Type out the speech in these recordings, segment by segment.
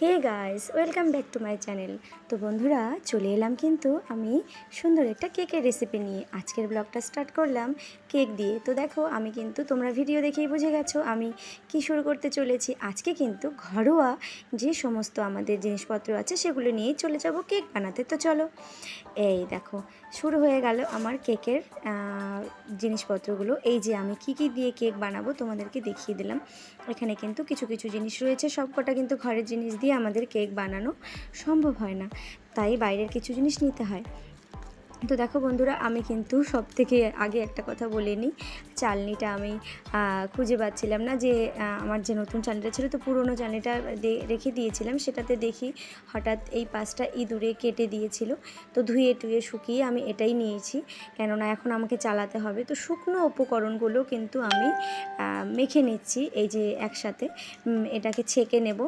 Hey guys, welcome back to my channel. তো বন্ধুরা, চলে এলাম কিন্তু আমি সুন্দর একটা কেকের রেসিপি নিয়ে। আজকের ব্লগটা স্টার্ট করলাম কেক দিয়ে। তো দেখো, আমি কিন্তু তোমরা ভিডিও দেখেই বুঝে গেছো, আমি কি শুরু করতে চলেছি। আজকে কিন্তু ঘরোয়া যে সমস্ত আমাদের জিনিসপত্র আছে, সেগুলো নিয়েই চলে যাব কেক বানাতে। তো চলো, এই দেখো, শুরু হয়ে গেল আমার কেকের জিনিসপত্রগুলো। এই যে আমি কি কি দিয়ে কেক বানাবো তোমাদেরকে দেখিয়ে দিলাম। এখানে কিন্তু কিছু কিছু জিনিস রয়েছে, সবকটা কিন্তু ঘরের জিনিস দিয়ে আমাদের কেক বানানো সম্ভব হয় না। তাই বাইরের কিছু জিনিস নিতে হয়। তো দেখো বন্ধুরা, আমি কিন্তু সব থেকে আগে একটা কথা বলে নিই। চালনিটা আমি খুঁজে পাচ্ছিলাম না যে আমার যে নতুন চালনিটা ছিল তো পুরনো চালনিটা রেখে দিয়েছিলাম। সেটাতে দেখি হঠাৎ এই পাশটা ইঁদুরে কেটে দিয়েছিল। তো ধুয়ে টুয়ে শুকিয়ে আমি এটাই নিয়েছি। কেননা এখন আমাকে চালাতে হবে। তো শুকনো উপকরণগুলো কিন্তু আমি মেখে নিচ্ছি এই যে একসাথে। এটাকে ছেঁকে নেব।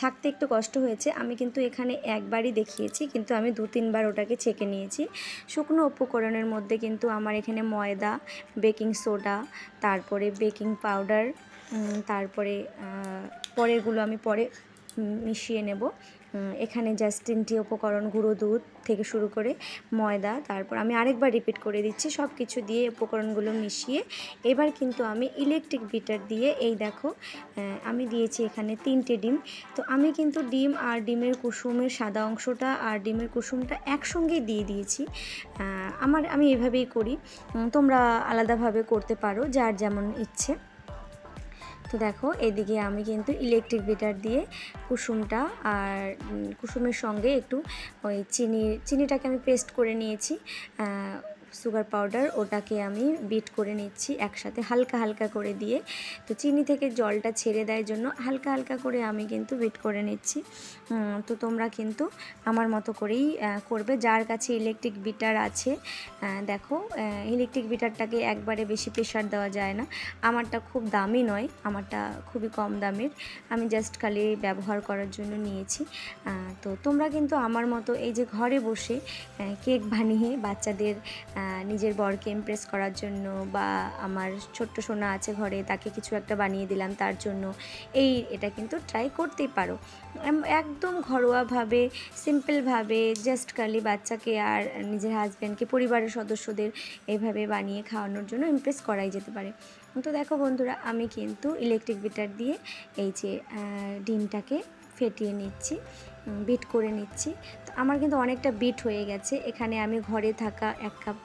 ছাঁকতে একটু কষ্ট হয়েছে। আমি কিন্তু এখানে একবারই দেখিয়েছি। কিন্তু আমি দু তিনবার ওটাকে ছেঁকে নিয়েছি। শুকনো উপকরণের মধ্যে কিন্তু আমার এখানে ময়দা, বেকিং সোডা, তারপরে বেকিং পাউডার তারপরে পরেরগুলো আমি পরে মিশিয়ে নেব। এখানে জাস্ট তিনটি উপকরণ, গুঁড়ো দুধ থেকে শুরু করে ময়দা, তারপর আমি আরেকবার রিপিট করে দিচ্ছি সব কিছু দিয়ে উপকরণগুলো মিশিয়ে। এবার কিন্তু আমি ইলেকট্রিক বিটার দিয়ে, এই দেখো আমি দিয়েছি এখানে তিনটে ডিম। তো আমি কিন্তু ডিম আর ডিমের কুসুমের সাদা অংশটা আর ডিমের কুসুমটা একসঙ্গেই দিয়ে দিয়েছি। আমার, আমি এভাবেই করি। তোমরা আলাদাভাবে করতে পারো, যার যেমন ইচ্ছে। তো দেখো, এদিকে আমি কিন্তু ইলেকট্রিক বিটার দিয়ে কুসুমটা আর কুসুমের সঙ্গে একটু ওই চিনি, চিনিটাকে আমি পেস্ট করে নিয়েছি। সুগার পাউডার ওটাকে আমি বিট করে নিচ্ছি একসাথে হালকা হালকা করে দিয়ে। তো চিনি থেকে জলটা ছেড়ে দেয় জন্য হালকা হালকা করে আমি কিন্তু বিট করে নিচ্ছি। তো তোমরা কিন্তু আমার মতো করেই করবে। যার কাছে ইলেকট্রিক বিটার আছে দেখো ইলেকট্রিক বিটারটাকে একবারে বেশি প্রেশার দেওয়া যায় না। আমারটা খুব দামি নয়, আমারটা খুবই কম দামের। আমি জাস্ট খালি ব্যবহার করার জন্য নিয়েছি। তো তোমরা কিন্তু আমার মতো এই যে ঘরে বসে কেক বানিয়ে বাচ্চাদের নিজের বরকে ইমপ্রেস করার জন্য বা আমার ছোট্ট সোনা আছে ঘরে, তাকে কিছু একটা বানিয়ে দিলাম তার জন্য। এই এটা কিন্তু ট্রাই করতেই পারো। একদম ঘরোয়াভাবে সিম্পলভাবে জাস্ট খালি বাচ্চাকে আর নিজের হাজব্যান্ডকে পরিবারের সদস্যদের এইভাবে বানিয়ে খাওয়ানোর জন্য ইমপ্রেস করাই যেতে পারে। তো দেখো বন্ধুরা, আমি কিন্তু ইলেকট্রিক বিটার দিয়ে এই যে ডিমটাকে ফেটিয়ে নিচ্ছি বিট করে নিচ্ছি। তো আমার কিন্তু অনেকটা বিট হয়ে গেছে। এখানে আমি ঘরে থাকা এক কাপ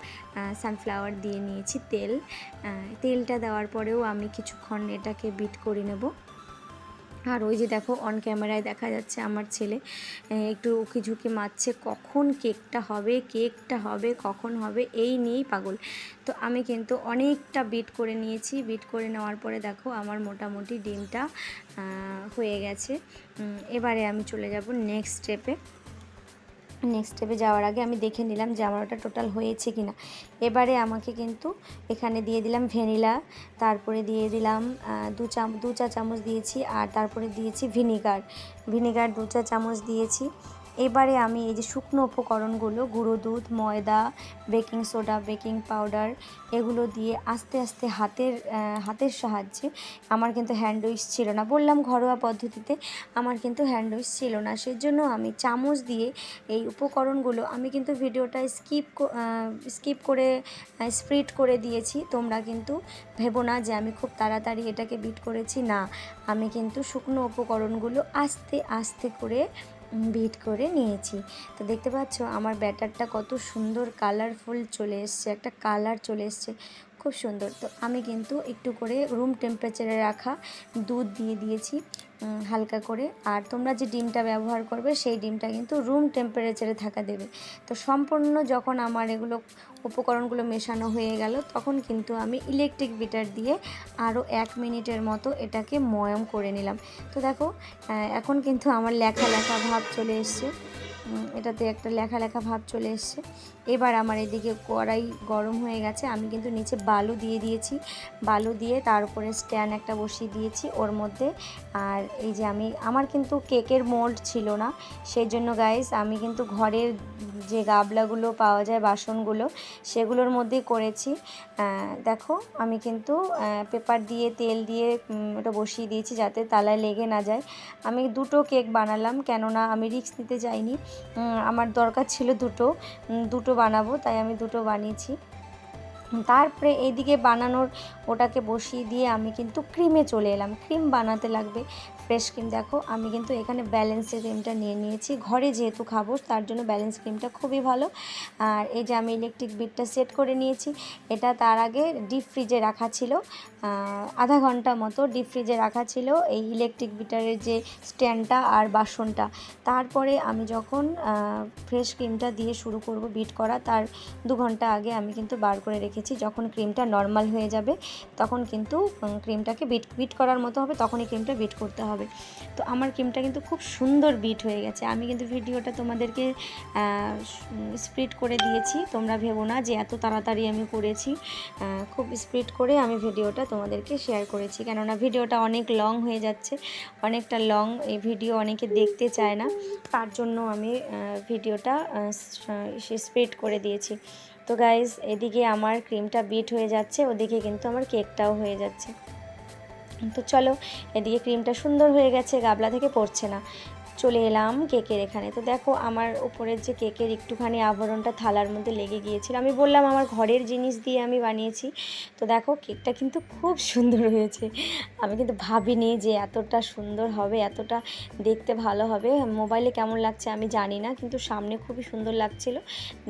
সানফ্লাওয়ার দিয়ে নিয়েছি তেল। তেলটা দেওয়ার পরেও আমি কিছুক্ষণ এটাকে বিট করে নেব। আর ওই যে দেখো অন ক্যামেরায় দেখা যাচ্ছে আমার ছেলে। একটু উকি ঝুঁকি মারছে, কখন কেকটা হবে? কেকটা হবে? কখন হবে? এই নিয়েই পাগল। তো আমি কিন্তু অনেকটা বিট করে নিয়েছি। বিট করে নেওয়ার পরে দেখো, আমার মোটামুটি ডিমটা হয়ে গেছে। এবারে আমি চলে যাব নেক্সট স্টেপে নেক্সট স্টেপে যাওয়ার আগে আমি দেখে নিলাম যে আমার ওটা টোটাল হয়েছে কি না এবারে আমাকে কিন্তু এখানে দিয়ে দিলাম ভ্যানিলা, তারপরে দিয়ে দিলাম দু চাম, দু চা চামচ দিয়েছি, আর তারপরে দিয়েছি ভিনিগার। ভিনিগার দু চা চামচ দিয়েছি। এবারে আমি এই যে শুকনো উপকরণগুলো, গুঁড়ো দুধ, ময়দা, বেকিং সোডা, বেকিং পাউডার, এগুলো দিয়ে আস্তে আস্তে হাতের হাতের সাহায্যে আমার কিন্তু হ্যান্ড উইচ ছিল না। বললাম ঘরোয়া পদ্ধতিতে আমার কিন্তু হ্যান্ড উইচ ছিল না। সেজন্য আমি চামচ দিয়ে এই উপকরণগুলো আমি কিন্তু ভিডিওটা স্কিপ স্কিপ করে স্প্রিড করে দিয়েছি। তোমরা কিন্তু ভেবো না যে আমি খুব তাড়াতাড়ি এটাকে বিট করেছি। না, আমি কিন্তু শুকনো উপকরণগুলো আস্তে আস্তে করে বিট করে নিয়েছি। তো দেখতে পাচ্ছ আমার ব্যাটারটা কত সুন্দর কালারফুল চলে এসছে, একটা কালার চলে এসছে, খুব সুন্দর। তো আমি কিন্তু একটু করে রুম টেম্পারেচারে রাখা দুধ দিয়ে দিয়েছি। হালকা করে। আর তোমরা যে ডিমটা ব্যবহার করবে, সেই ডিমটা কিন্তু রুম টেম্পারেচারে থাকা দেবে। তো সম্পূর্ণ যখন আমার এগুলো উপকরণগুলো মেশানো হয়ে গেল, তখন কিন্তু আমি ইলেকট্রিক বিটার দিয়ে আরও এক মিনিটের মতো এটাকে ময়ম করে নিলাম। তো দেখো এখন কিন্তু আমার লেখা লেখা ভাব চলে এসছে। এটাতে একটা লেখা লেখা ভাব চলে এসছে। এবার আমার এদিকে কড়াই গরম হয়ে গেছে। আমি কিন্তু নিচে বালু দিয়ে দিয়েছি। বালু দিয়ে তার উপরে স্ট্যান্ড একটা বসিয়ে দিয়েছি ওর মধ্যে। আর এই যে আমি আমার কিন্তু কেকের মোল্ড ছিল না। সেই জন্য গাইস আমি কিন্তু ঘরের যে গাবলাগুলো পাওয়া যায় বাসনগুলো সেগুলোর মধ্যেই করেছি। দেখো আমি কিন্তু পেপার দিয়ে তেল দিয়ে ওটা বসিয়ে দিয়েছি যাতে তালায় লেগে না যায়। আমি দুটো কেক বানালাম কেননা আমি রিস্ক নিতে উম, আমার দরকার ছিল দুটো দুটো বানাবো, তাই আমি দুটো বানিয়েছি। তারপরে এইদিকে বানানোর ওটাকে বসিয়ে দিয়ে আমি কিন্তু ক্রিমে চলে এলাম। ক্রিম বানাতে লাগবে। ফ্রেশ ক্রিম, দেখো, আমি কিন্তু এখানে ব্যালেন্সের ক্রিমটা নিয়ে নিয়েছি। ঘরে যেহেতু খাব, তার জন্য ব্যালেন্স ক্রিমটা খুবই ভালো। আর এই যে আমি ইলেকট্রিক বিটটা সেট করে নিয়েছি, এটা তার আগে ডিপ ফ্রিজে রাখা ছিল। আধা ঘণ্টা মতো ডিপ ফ্রিজে রাখা ছিল এই ইলেকট্রিক বিটারের যে স্ট্যান্ডটা আর বাসনটা। তারপরে আমি যখন ফ্রেশ ক্রিমটা দিয়ে শুরু করব বিট করা, তার দু ঘণ্টা আগে আমি কিন্তু বার করে রেখেছি। যখন ক্রিমটা নর্মাল হয়ে যাবে, তখন কিন্তু ক্রিমটাকে বিট বিট করার মতো হবে, তখনই ক্রিমটা বিট করতে হবে। তো আমার ক্রিমটা কিন্তু খুব সুন্দর বিট হয়ে গেছে। আমি কিন্তু ভিডিওটা তোমাদেরকে স্প্রিড করে দিয়েছি। তোমরা ভেবো না যে এত তাড়াতাড়ি আমি করেছি। খুব স্প্রিড করে আমি ভিডিওটা তোমাদেরকে শেয়ার করেছি। কেননা ভিডিওটা অনেক লং হয়ে যাচ্ছে। অনেকটা লং এই ভিডিও অনেকে দেখতে চায় না। তার জন্য আমি ভিডিওটা স্প্রিড করে দিয়েছি। তো গাইজ এদিকে আমার ক্রিমটা বিট হয়ে যাচ্ছে। ওদিকে কিন্তু আমার কেকটাও হয়ে যাচ্ছে। তো চলো এদিকে ক্রিমটা সুন্দর হয়ে গেছে গাবলা থেকে পড়ছে না। চলে এলাম কেকের এখানে। তো দেখো, আমার উপরের যে কেকের একটুখানি আবরণটা থালার মধ্যে লেগে গিয়েছিল। আমি বললাম, আমার ঘরের জিনিস দিয়ে আমি বানিয়েছি। তো দেখো, কেকটা কিন্তু খুব সুন্দর হয়েছে। আমি কিন্তু ভাবিনি যে এতটা সুন্দর হবে, এতটা দেখতে ভালো হবে। মোবাইলে কেমন লাগছে আমি জানি না, কিন্তু সামনে খুবই সুন্দর লাগছিল।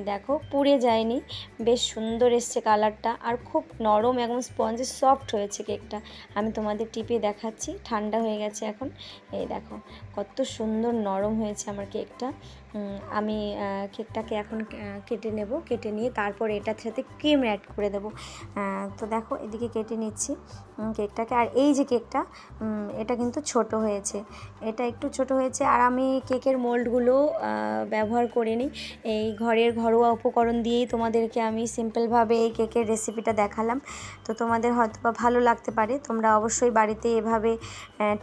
দেখো, পুড়ে যায়নি। বেশ সুন্দর এসছে কালারটা। আর খুব নরম এবং স্পঞ্জে সফট হয়েছে কেকটা। আমি তোমাদের টিপে দেখাচ্ছি। ঠান্ডা হয়ে গেছে এখন। এই দেখো, কত সুন্দর নরম হয়েছে আমার কেকটা। আমি কেকটাকে এখন কেটে নেব। কেটে নিয়ে তারপর এটার সাথে ক্রিম অ্যাড করে দেবো। তো দেখো, এদিকে কেটে নিচ্ছি কেকটাকে। আর এই যে কেকটা এটা কিন্তু ছোট হয়েছে। এটা একটু ছোট হয়েছে আর আমি কেকের মোল্ডগুলো ব্যবহার করিনি। এই ঘরের ঘরোয়া উপকরণ দিয়েই তোমাদেরকে আমি সিম্পলভাবে এই কেকের রেসিপিটা দেখালাম। তো তোমাদের হয়তো বা ভালো লাগতে পারে, তোমরা অবশ্যই বাড়িতে এভাবে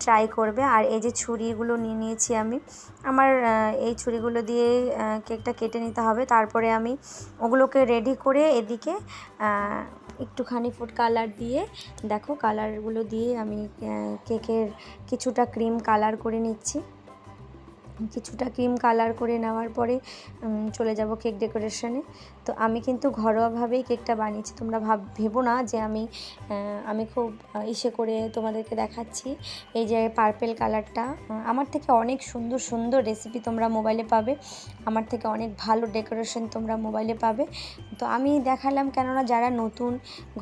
ট্রাই করবে। আর এই যে ছুরিগুলো নিয়ে নিয়েছি আমি, আমার এই ছুরিগুলো দিয়ে কেকটা কেটে নিতে হবে। তারপরে আমি ওগুলোকে রেডি করে এদিকে একটুখানি ফুড কালার দিয়ে, দেখো কালারগুলো দিয়ে আমি কেকের কিছুটা ক্রিম কালার করে নিচ্ছি। কিছুটা ক্রিম কালার করে নেওয়ার পরে চলে যাব কেক ডেকোরেশনে। তো আমি কিন্তু ঘরোয়াভাবেই কেকটা বানিয়েছি। তোমরা ভাব, ভেবো না যে আমি আমি খুব ইসে করে তোমাদেরকে দেখাচ্ছি। এই যে পার্পেল কালারটা আমার থেকে অনেক সুন্দর সুন্দর রেসিপি তোমরা মোবাইলে পাবে। আমার থেকে অনেক ভালো ডেকোরেশন তোমরা মোবাইলে পাবে। তো আমি দেখালাম কেননা যারা নতুন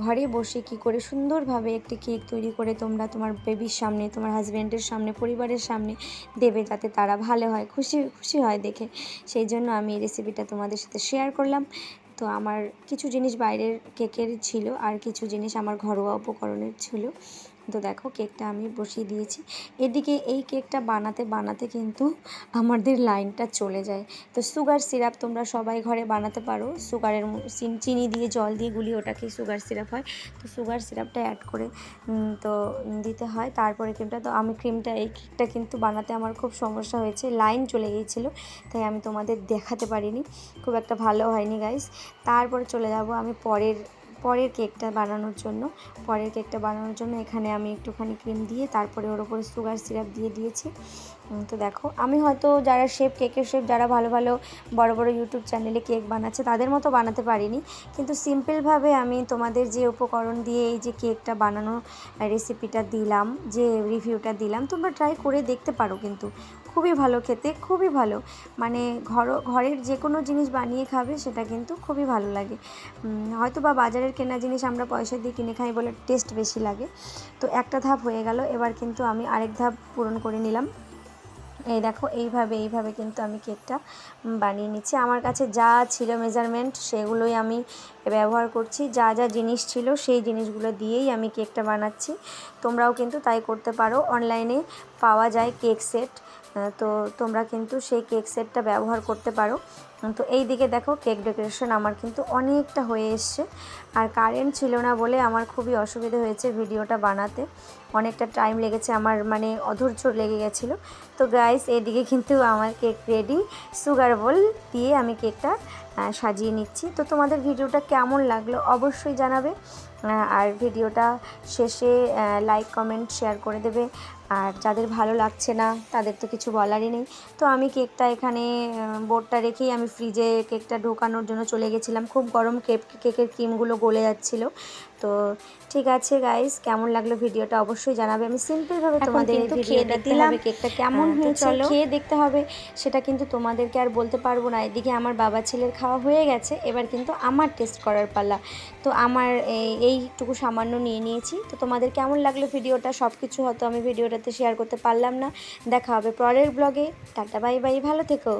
ঘরে বসে কি করে সুন্দরভাবে একটি কেক তৈরি করে তোমরা তোমার বেবির সামনে, তোমার হাজব্যান্ডের সামনে, পরিবারের সামনে দেবে যাতে তারা ভালো হয়, খুশি খুশি হয় দেখে। সেই জন্য আমি এই রেসিপিটা তোমাদের সাথে শেয়ার করলাম। তো আমার কিছু জিনিস বাইরের কেকের ছিল, আর কিছু জিনিস আমার ঘরোয়া উপকরণের ছিল। তো দেখো কেকটা আমি বসিয়ে দিয়েছি। এদিকে এই কেকটা বানাতে বানাতে কিন্তু আমাদের লাইনটা চলে যায়। তো সুগার সিরাপ তোমরা সবাই ঘরে বানাতে পারো। সুগারের চিনি দিয়ে, জল দিয়ে গুলিয়ে ওটাকে সুগার সিরাপ হয়। তো সুগার সিরাপটা অ্যাড করে তো দিতে হয়। তারপরে ক্রিমটা তো আমি ক্রিমটা এই কেকটা কিন্তু বানাতে আমার খুব সমস্যা হয়েছে। লাইন চলে গিয়েছিল, তাই আমি তোমাদের দেখাতে পারিনি। খুব একটা ভালো হয়নি গাইস তারপরে চলে যাব আমি পরের পরের কেকটা বানানোর জন্য। পরের কেকটা বানানোর জন্য এখানে আমি একটুখানি ক্রিম দিয়ে তারপরে ওর উপরে সুগার সিরাপ দিয়ে দিয়েছি। তো দেখো, আমি হয়তো যারা শেফ কেকের শেফ যারা ভালো ভালো বড় বড় ইউটিউব চ্যানেলে কেক বানাচ্ছে, তাদের মতো বানাতে পারিনি। কিন্তু সিম্পলভাবে আমি তোমাদের যে উপকরণ দিয়ে এই যে কেকটা বানানো রেসিপিটা দিলাম, যে রিভিউটা দিলাম, তোমরা ট্রাই করে দেখতে পারো কিন্তু। খুবই ভালো খেতে, খুবই ভালো। মানে ঘর, ঘরের যে কোনো জিনিস বানিয়ে খাবে, সেটা কিন্তু খুবই ভালো লাগে। হয়তো বা বাজারের কেনা জিনিস আমরা পয়সা দিয়ে কিনে খাই বলে টেস্ট বেশি লাগে। তো একটা ধাপ হয়ে গেল, এবার কিন্তু আমি আরেক ধাপ পূরণ করে নিলাম। এই দেখো, এইভাবে এইভাবে কিন্তু আমি কেকটা বানিয়ে নিচ্ছি। আমার কাছে যা ছিল মেজারমেন্ট সেগুলোই আমি ব্যবহার করছি। যা যা জিনিস ছিল, সেই জিনিসগুলো দিয়েই আমি কেকটা বানাচ্ছি। তোমরাও কিন্তু তাই করতে পারো। অনলাইনে পাওয়া যায় কেক সেট। তো তোমরা কিন্তু সেই কেক সেটটা ব্যবহার করতে পারো। তো এই দিকে দেখো কেক ডেকোরেশন আমার কিন্তু অনেকটা হয়ে এসছে। আর কারেন্ট ছিল না বলে আমার খুবই অসুবিধা হয়েছে ভিডিওটা বানাতে। অনেকটা টাইম লেগেছে আমার মানে অধৈর্য লেগে গেছিল। তো গাইস এদিকে কিন্তু আমার কেক রেডি সুগার বল দিয়ে আমি কেকটা সাজিয়ে নিচ্ছি। তো তোমাদের ভিডিওটা কেমন লাগল অবশ্যই জানাবে। আর ভিডিওটা শেষে লাইক কমেন্ট শেয়ার করে দেবে। আর যাদের ভালো লাগছে না, তাদের তো কিছু বলারই নেই। তো আমি কেকটা এখানে বোর্ডটা রেখেই আমি ফ্রিজে কেকটা ঢোকানোর জন্য চলে গেছিলাম। খুব গরম কেক কেকের ক্রিমগুলো গলে যাচ্ছিল। তো ঠিক আছে গাইস কেমন লাগল ভিডিওটা অবশ্যই জানাবে। আমি সিম্পলভাবে তোমাদের খেয়ে দিলাম। কেকটা কেমন হ্যাঁ, হয়েছে চলো। খেয়ে দেখতে হবে সেটা কিন্তু তোমাদেরকে আর বলতে পারব না। এদিকে আমার বাবা ছেলের খাওয়া হয়ে গেছে এবার কিন্তু আমার টেস্ট করার পালা। তো আমার এই- এইটুকু সামান্য নিয়ে নিয়েছি। তো তোমাদের কেমন লাগল ভিডিওটা? সব কিছু হয়তো আমি ভিডিওটাতে শেয়ার করতে পারলাম না। দেখা হবে পরের ব্লগে টাটা বাই বাই ভালো থেকো।